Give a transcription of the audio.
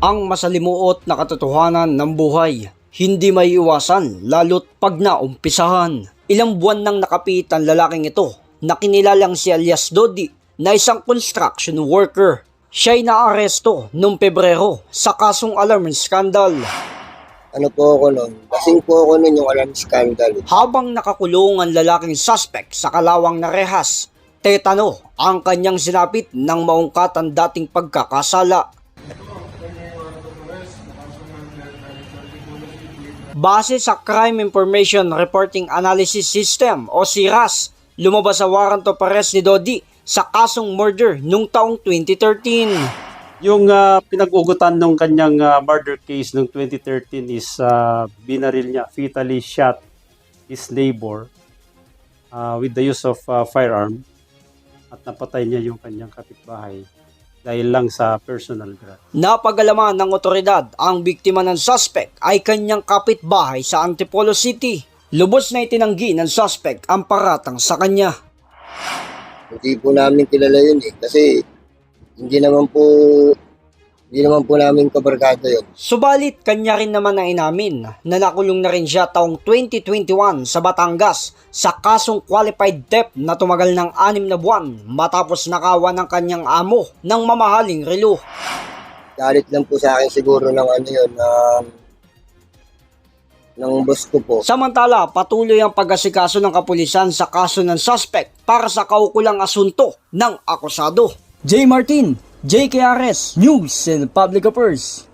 ang masalimuot na katotohanan ng buhay. Hindi may iwasan lalo't pag naumpisahan. Ilang buwan nang nakapit ang lalaking ito na kinilalang si alias Dodi na isang construction worker. Siya'y naaresto noong Pebrero sa kasong alarm scandal. ano po ako nun, kasing po ako nun yung alarm scandal. Habang nakakulong ang lalaking suspect sa kalawang na rehas, tetano ang kanyang sinapit ng maungkat ang dating pagkakasala. Base sa Crime Information Reporting Analysis System o CIRAS, lumabas sa warrant of arrest ni Dodi sa kasong murder noong taong 2013. Yung ah, pinag-ugutan ng kanyang ah, murder case noong 2013 is ah, binaril niya, fatally shot his neighbor ah, with the use of ah, firearm at napatay niya yung kanyang kapitbahay dahil lang sa personal grudge. Napagalaman ng otoridad ang biktima ng suspect ay kanyang kapitbahay sa Antipolo City. Lubos na itinanggi ng suspect ang paratang sa kanya. Hindi po namin kilala yun eh, kasi hindi naman po, hindi naman po namin kabarkada yun. Subalit kanya rin naman na inamin na nakulong na rin siya taong 2021 sa Batangas sa kasong qualified theft na tumagal ng anim na buwan matapos nakawan ng kanyang amo ng mamahaling relo. Galit lang po sa akin siguro ng ano yun, ng, ng boss ko po. Samantala, patuloy ang pag-asikaso ng kapulisan sa kaso ng suspect para sa kaukulang asunto ng akusado. J. Martin, JKRS, News and Public Affairs.